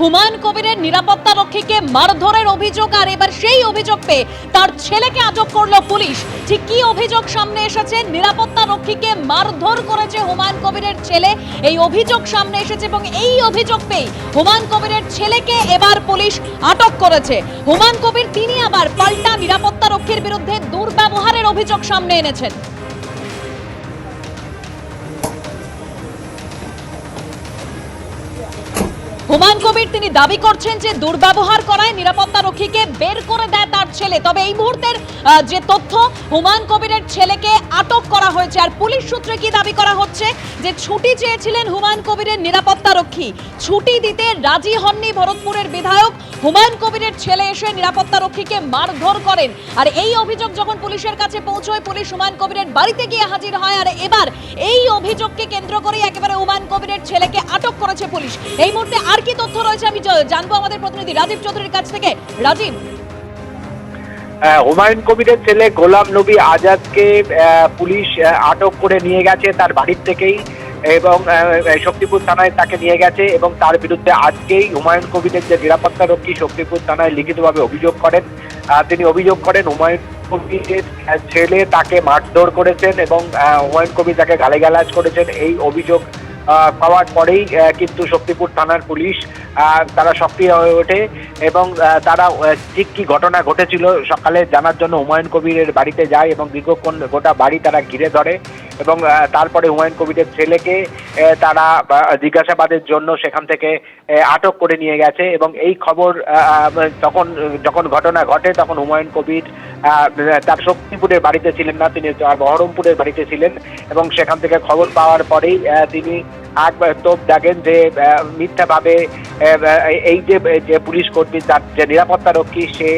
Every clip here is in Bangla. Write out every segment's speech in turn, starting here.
হুমায়ুন কবিরের নিরাপত্তা রক্ষীকে মারধরের অভিযোগ, আর এবার সেই অভিযোগ পেয়ে তার ছেলেকে আটক করল পুলিশ। ঠিক কি অভিযোগ সামনে এসেছে? নিরাপত্তা রক্ষীকে মারধর করেছে হুমায়ুন কবিরের ছেলে। এই অভিযোগ সামনে এসেছে এবং এই অভিযোগ পেয়ে হুমায়ুন কবিরের ছেলেকে এবার পুলিশ আটক করেছে। হুমায়ুন কবির তিনি আবার পাল্টা নিরাপত্তা রক্ষীর বিরুদ্ধে দুর্ব্যবহারের অভিযোগ সামনে এনেছেন। হুমায়ুন কবির তিনি দাবি করছেন যে দুর্ব্যবহার করায় নিরাপত্তা রক্ষীকে বের করে দেয় তার ছেলে। তবে এই মুহূর্তের যে তথ্য হুমায়ুন কবিরের ছেলেকে আটক করা হয়েছে আর পুলিশ সূত্রে কি দাবি করা হচ্ছে যে ছুটি চেয়েছিলেন হুমায়ুন কবিরের নিরাপত্তা রক্ষী। ছুটি দিতে রাজি হননি ভরতপুরের বিধায়ক। হুমায়ুন কবিরের ছেলে এসে নিরাপত্তা রক্ষীকে মারধর করেন। আর এই অভিযোগ যখন পুলিশের কাছে পৌঁছয়, পুলিশ হুমায়ুন কবিরের বাড়িতে গিয়ে হাজির হয়। আর এবার এই অভিযোগকে কেন্দ্র করে একেবারে হুমায়ুন কবিরের ছেলেকে আটক করেছে পুলিশ। এই মুহূর্তে আর কি তথ্য রয়েছে? আমি জানব আমাদের প্রতিনিধি রাজীব চৌধুরীর কাছ থেকে। রাজীব। হুমায়ুন কবিরের ছেলে গোলাম নবী আজাদকে পুলিশ আটক করে নিয়ে গেছে তার বাড়ির থেকেই এবং শক্তিপুর থানায় তাকে নিয়ে গেছে এবং তার বিরুদ্ধে আজকেই হুমায়ুন কবিরের যে নিরাপত্তা রক্ষী শক্তিপুর থানায় লিখিতভাবে অভিযোগ করেন। তিনি অভিযোগ করেন, হুমায়ুন কবিরের ছেলে তাকে মারধর করেছেন এবং হুমায়ুন কবির তাকে গালিগালাজ করেছেন। এই অভিযোগ পাওয়ার পরেই কিন্তু শক্তিপুর থানার পুলিশ তারা সক্রিয় হয়ে ওঠে এবং তারা ঠিক কি ঘটনা ঘটেছিল সকালে জানার জন্য হুমায়ুন কবিরের বাড়িতে যায় এবং দীর্ঘক্ষণ গোটা বাড়ি তারা ঘিরে ধরে এবং তারপরে হুমায়ুন কবিরের ছেলেকে তারা জিজ্ঞাসাবাদের জন্য সেখান থেকে আটক করে নিয়ে গেছে এবং এই খবর তখন, যখন ঘটনা ঘটে তখন হুমায়ুন কবির তার শক্তিপুরের বাড়িতে ছিলেন না, তিনি বহরমপুরের বাড়িতে ছিলেন এবং সেখান থেকে খবর পাওয়ার পরেই তিনি একবার তোপ দেখেন যে মিথ্যাভাবে এই যে পুলিশ কর্মী, তার যে নিরাপত্তা সে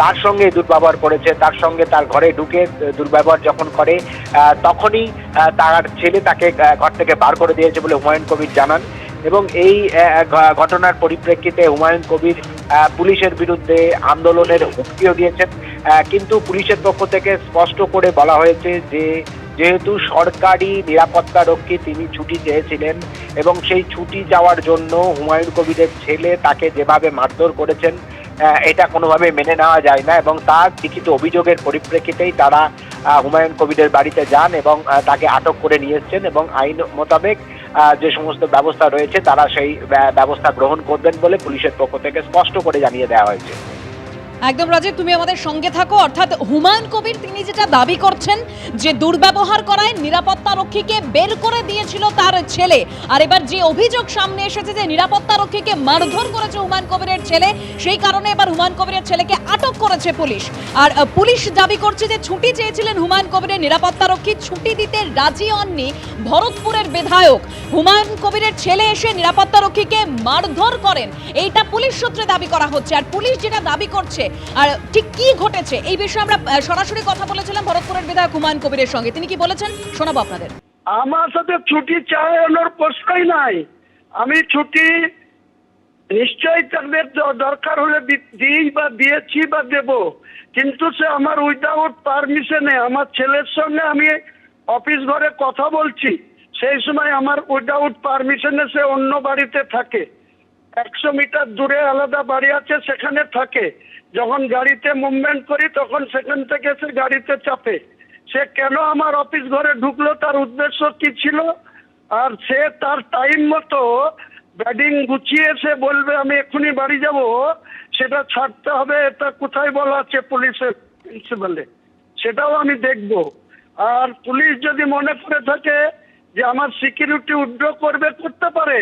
তার সঙ্গে দুর্ব্যবহার করেছে, তার সঙ্গে তার ঘরে ঢুকে দুর্ব্যবহার যখন করে তখনই তার ছেলে তাকে ঘর থেকে বার করে দিয়েছে বলে হুমায়ুন কবির জানান। এবং এই ঘটনার পরিপ্রেক্ষিতে হুমায়ুন কবির পুলিশের বিরুদ্ধে আন্দোলনের হুমকিও দিয়েছেন। কিন্তু পুলিশের পক্ষ থেকে স্পষ্ট করে বলা হয়েছে যে যেহেতু সরকারি নিরাপত্তা রক্ষী তিনি ছুটি চেয়েছিলেন এবং সেই ছুটি যাওয়ার জন্য হুমায়ুন কবিরের ছেলে তাকে যেভাবে মারধর করেছেন এটা কোনোভাবে মেনে নেওয়া যায় না এবং তার লিখিত অভিযোগের পরিপ্রেক্ষিতেই তারা হুমায়ুন কবিরের বাড়িতে যান এবং তাকে আটক করে নিয়ে এসছেন এবং আইন মোতাবেক যে সমস্ত ব্যবস্থা রয়েছে তারা সেই ব্যবস্থা গ্রহণ করবেন বলে পুলিশের পক্ষ থেকে স্পষ্ট করে জানিয়ে দেওয়া হয়েছে। একদম রাজীব তুমি আমাদের সঙ্গে থাকো। অর্থাৎ হুমায়ুন কবির, তিনি যেটা দাবি করছেন যে দুর্ব্যবহার করায় নিরাপত্তা রক্ষীকে বের করে দিয়েছিল তার ছেলে। আর এবার যে অভিযোগ সামনে এসেছে যে নিরাপত্তা রক্ষীকে মারধর করেছে হুমায়ুন কবিরের ছেলে, সেই কারণে এবার হুমায়ুন কবিরের ছেলেকে আটক করেছে পুলিশ। আর পুলিশ দাবি করছে যে ছুটি চেয়েছিলেন হুমায়ুন কবিরের নিরাপত্তা রক্ষী, ছুটি দিতে রাজি হননি ভরতপুরের বিধায়ক। হুমায়ুন কবিরের ছেলে এসে নিরাপত্তা রক্ষীকে মারধর করেন। এইটা পুলিশ সূত্রে দাবি করা হচ্ছে। আর পুলিশ যেটা দাবি করছে আর ঠিক কি ঘটেছে? এই বিষয়ে আমরা সরাসরি কথা বলেছিলাম ভরতপুরের বিধায়ক হুমায়ুন কবিরের সঙ্গে। তিনি কি বলেছেন? শোনাবো আপনাদের। আমার সাথে ছুটি চালানোর প্রশ্নই নাই। আমি ছুটি নিশ্চয়ই তাদের দরকার হলে দিই বা দিয়েছি বা দেব। কিন্তু সে আমার উইদাউট পারমিশনে আমার ছেলের সঙ্গে আমি অফিস ঘরে কথা বলছি। সেই সময় আমার উইদাউট পারমিশনে সে অন্য বাড়িতে থাকে। একশো মিটার দূরে আলাদা বাড়ি আছে, সেখানে থাকে। যখন গাড়িতে মুভমেন্ট করি, তখন সেখান থেকে সে গাড়িতে চাপে। সে কেন আমার অফিস ঘরে ঢুকলো? তার উদ্দেশ্য কি ছিল? আর সে তার টাইম মতো ব্যাডিং গুছিয়ে সে বলবে, আমি এক্ষুনি বাড়ি যাব। সেটা ছাড়তে হবে, এটা কোথায় বলা আছে পুলিশের প্রিন্সিপালে সেটাও আমি দেখব। আর পুলিশ যদি মনে করে থাকে যে আমার সিকিউরিটি উড্র করবে, করতে পারে।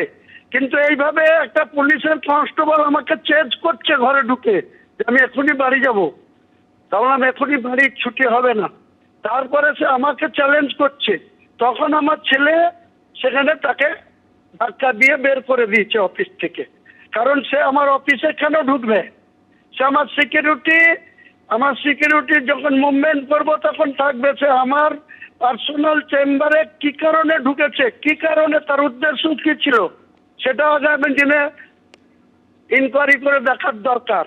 কিন্তু এইভাবে একটা পুলিশের কনস্টেবল আমাকে চেঞ্জ করছে ঘরে ঢুকে যে আমি এখনই বাড়ি যাব। তখন আমি এখনই বাড়ির ছুটি হবে না। তারপরে সে আমাকে চ্যালেঞ্জ করছে। তখন আমার ছেলে সেখানে তাকে ধাক্কা দিয়ে বের করে দিয়েছে অফিস থেকে। কারণ সে আমার অফিসে কেন ঢুকবে? সে আমার সিকিউরিটি আমার সিকিউরিটি যখন মুভমেন্ট করব তখন থাকবে সে আমার পার্সোনাল চেম্বারে কি কারণে ঢুকেছে? কি কারণে? তার উদ্দেশ্য কি ছিল? সেটা আগামী দিনে ইনকোয়ারি করে দেখার দরকার।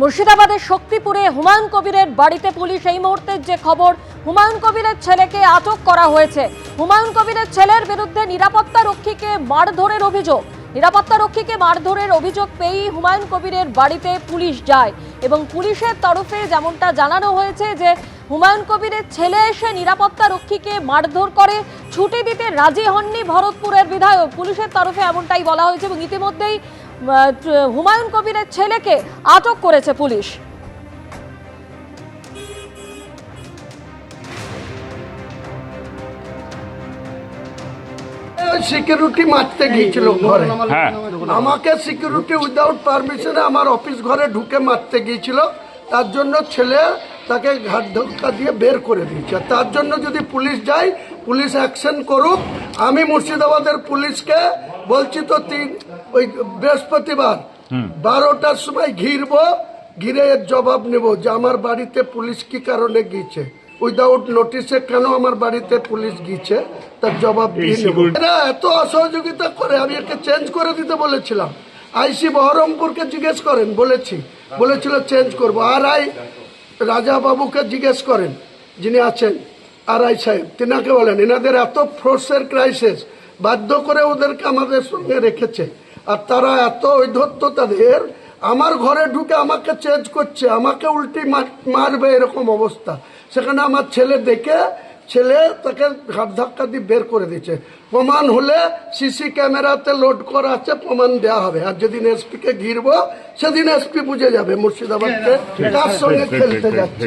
মুর্শিদাবাদের শক্তিপুরে হুমায়ুন কবিরের বাড়িতে পুলিশ এই মুহূর্তের যে খবর, হুমায়ুন কবিরের ছেলেকে আটক করা হয়েছে। হুমায়ুন কবিরের ছেলের বিরুদ্ধে নিরাপত্তা রক্ষীকে মারধরের অভিযোগ। নিরাপত্তা রক্ষীকে মারধরের অভিযোগ পেয়েই হুমায়ুন কবিরের বাড়িতে পুলিশ যায়। এবং পুলিশের তরফে যেমনটা জানানো হয়েছে যে হুমায়ুন কবিরের ছেলে এসে নিরাপত্তা রক্ষীকে মারধর করে ছুটি দিতে রাজি হননি ভরতপুরের বিধায়ক। পুলিশের তরফে এমনটাই বলা হয়েছে এবং ইতিমধ্যেই হুমায়ুন কবিরের ছেলেকে আটক করেছে পুলিশ। সিকিউরিটি মারতে গিয়েছিল ঘরে। হ্যাঁ। আমাকে সিকিউরিটি উইদাউট পারমিশনে আমার অফিস ঘরে ঢুকে মারতে গিয়েছিল। তার জন্য ছেলে তাকে ঘাট ধাক্কা দিয়ে বের করে দিয়েছে। তার জন্য যদি পুলিশ যায় পুলিশ অ্যাকশন করুক। আমি মুর্শিদাবাদের পুলিশকে বলছি তো তিন ওই বৃহস্পতিবার বারোটার সময় ঘিরবো ঘিরে এর জবাব নেব যে আমার বাড়িতে পুলিশ কি কারণে গিয়েছে। উইদাউট নোটিশে কেন আমার বাড়িতে পুলিশ গিয়েছে তার জবাব দিয়ে নেব। এরা এত অসহযোগিতা করে আমি একে চেঞ্জ করে দিতে বলেছিলাম। আইসি বহরমপুরকে জিজ্ঞেস করেন বলেছি বলেছিল চেঞ্জ করব। আর আই রাজা বাবুকে জিজ্ঞেস করেন, যিনি আছেন আর আই সাহেব, তিনাকে বলেন, এনাদের এত ফোর্সের ক্রাইসিস বাধ্য করে ওদেরকে আমাদের সঙ্গে রেখেছে, আর তারা এত ঐধত্য তাদের, আমার ঘরে ঢুকে আমাকে চেঞ্জ করছে, আমাকে উল্টি মার- মারবে এরকম অবস্থা। সেখানে আমার ছেলে দেখে ছেলে তাকে ঘাট ধাক্কা দিয়ে বের করে দিচ্ছে প্রমাণ হলে সিসি ক্যামেরাতে লোড করা আছে প্রমাণ দেওয়া হবে। আর যেদিন এসপি কে ঘিরবো সেদিন এসপি বুঝে যাবে মুর্শিদাবাদকে তার সঙ্গে খেলতে যাচ্ছে।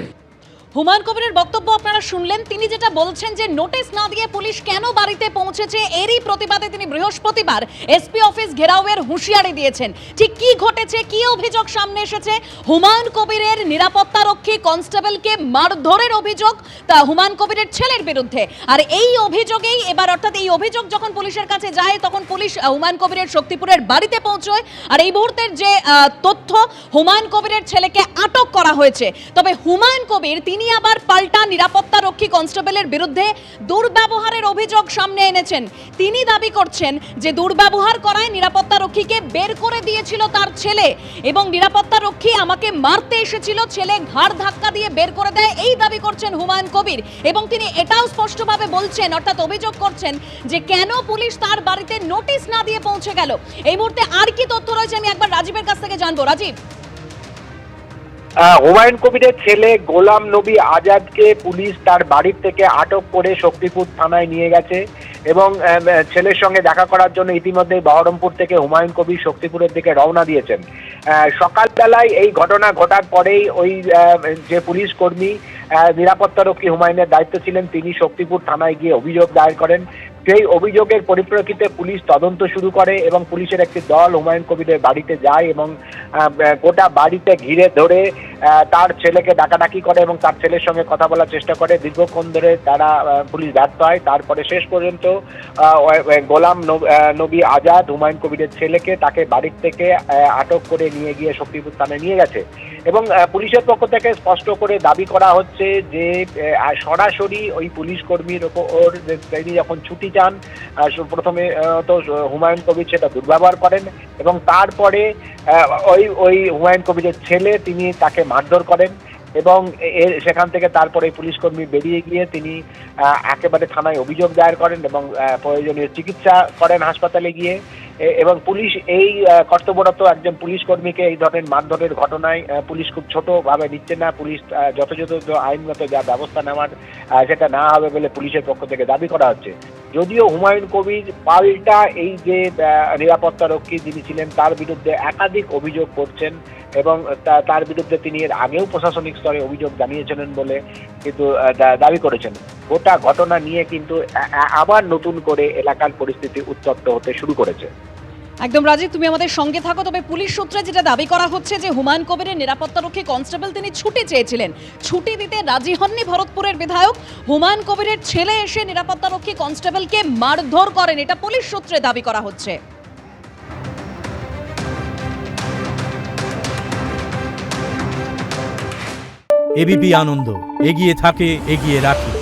হুমায়ুন কবিরের বক্তব্য আপনারা শুনলেন। তিনি যেটা বলছেন যে নোটিশ না দিয়ে পুলিশ কেন বাড়িতে পৌঁছেছে, এরই প্রতিবাদে তিনি বৃহস্পতিবার এসপি অফিস ঘেরাওয়ের হুঁশিয়ারি দিয়েছেন। ঠিক কি ঘটেছে, কি অভিযোগ সামনে এসেছে? হুমায়ুন কবিরের নিরাপত্তারক্ষী কনস্টেবলকে মারধরের অভিযোগ, তা হুমায়ুন কবিরের ছেলের বিরুদ্ধে। আর এই অভিযোগেই এবার অর্থাৎ এই অভিযোগ যখন পুলিশের কাছে যায়, তখন পুলিশ হুমায়ুন কবিরের শক্তিপুরের বাড়িতে পৌঁছয়। আর এই মুহূর্তের যে তথ্য হুমায়ুন কবিরের ছেলেকে আটক করা হয়েছে। তবে হুমায়ুন কবির তিনি আবার পাল্টা নিরাপত্তা রক্ষী কনস্টেবলের বিরুদ্ধে দুর্ব্যবহারের অভিযোগ সামনে এনেছেন। তিনি দাবি করছেন যে দুর্ব্যবহার করায় নিরাপত্তা রক্ষীকে বের করে দিয়েছিল তার ছেলে এবং নিরাপত্তা রক্ষী আমাকে মারতে এসেছিল, ছেলে ঘাড় ধাক্কা দিয়ে বের করে দেয়, এই দাবি করছেন হুমায়ুন কবির এবং তিনি এটাও স্পষ্টভাবে বলছেন, অর্থাৎ অভিযোগ করছেন যে কেন পুলিশ তার বাড়িতে নোটিশ না দিয়ে পৌঁছে গেল। এই মুহূর্তে আর কি তথ্য রয়েছে আমি একবার রাজীবের কাছ থেকে জানব। রাজীব। হুমায়ুন কবিরের ছেলে গোলাম নবী আজাদকে পুলিশ তার বাড়ির থেকে আটক করে শক্তিপুর থানায় নিয়ে গেছে এবং ছেলের সঙ্গে দেখা করার জন্য ইতিমধ্যে বহরমপুর থেকে হুমায়ুন কবির শক্তিপুরের দিকে রওনা দিয়েছেন। সকালবেলায় এই ঘটনা ঘটার পরেই ওই যে পুলিশ কর্মী নিরাপত্তারক্ষী হুমায়ুনের দায়িত্ব ছিলেন, তিনি শক্তিপুর থানায় গিয়ে অভিযোগ দায়ের করেন। সেই অভিযোগের পরিপ্রেক্ষিতে পুলিশ তদন্ত শুরু করে এবং পুলিশের একটি দল হুমায়ুন কবিরের বাড়িতে যায় এবং গোটা বাড়িতে ঘিরে ধরে তার ছেলেকে ডাকাডাকি করে এবং তার ছেলের সঙ্গে কথা বলার চেষ্টা করে। দীর্ঘক্ষণ ধরে তারা পুলিশ ব্যর্থ হয়। তারপরে শেষ পর্যন্ত গোলাম নব- নবী আজাদ হুমায়ুন কবিরের ছেলেকে তাকে বাড়ির থেকে আটক করে নিয়ে গিয়ে শক্তিপুর থানায় নিয়ে গেছে। এবং পুলিশের পক্ষ থেকে স্পষ্ট করে দাবি করা হচ্ছে যে সরাসরি ওই পুলিশ কর্মীর ওপর তিনি যখন ছুটি চান প্রথমে তো হুমায়ুন কবির সেটা দুর্ব্যবহার করেন এবং তারপরে ওই ওই হুমায়ুন কবিরের ছেলে তিনি তাকে মারধর করেন এবং সেখান থেকে তারপরে পুলিশ কর্মী বেরিয়ে গিয়ে তিনি একেবারে থানায় অভিযোগ দায়ের করেন এবং প্রয়োজনীয় চিকিৎসা করেন হাসপাতালে গিয়ে। এবং পুলিশ এই কর্তব্যরত একজন পুলিশ কর্মীকে এই ধরনের মারধরের ঘটনায় পুলিশ খুব ছোট ভাবে নিচ্ছে না। পুলিশ যথাযথ আইনগত যা ব্যবস্থা নেওয়ার সেটা না হবে বলে পুলিশের পক্ষ থেকে দাবি করা হচ্ছে। যদিও হুমায়ুন কবির পাল্টা এই যে নিরাপত্তা রক্ষী যিনি ছিলেন, তার বিরুদ্ধে একাধিক অভিযোগ করছেন এবং তার বিরুদ্ধে তিনি এর আগেও প্রশাসনিক স্তরে অভিযোগ জানিয়েছিলেন বলে কিন্তু দাবি করেছেন। গোটা ঘটনা নিয়ে কিন্তু আবার নতুন করে এলাকার পরিস্থিতি উত্তপ্ত হতে শুরু করেছে। একদম রাজীব, তুমি আমাদের সঙ্গে থাকো, তবে পুলিশ সূত্রে যেটা দাবি করা হচ্ছে যে হুমায়ুন কবিরের নিরাপত্তারক্ষী কনস্টেবল তিনি ছুটি চেয়েছিলেন। ছুটি দিতে রাজি হননি ভরতপুরের বিধায়ক। হুমায়ুন কবিরের ছেলে এসে নিরাপত্তারক্ষী কনস্টেবলকে মারধর করেন, এটা পুলিশ সূত্রে দাবি করা হচ্ছে। এবিপি আনন্দ, এগিয়ে থাকে, এগিয়ে রাখে।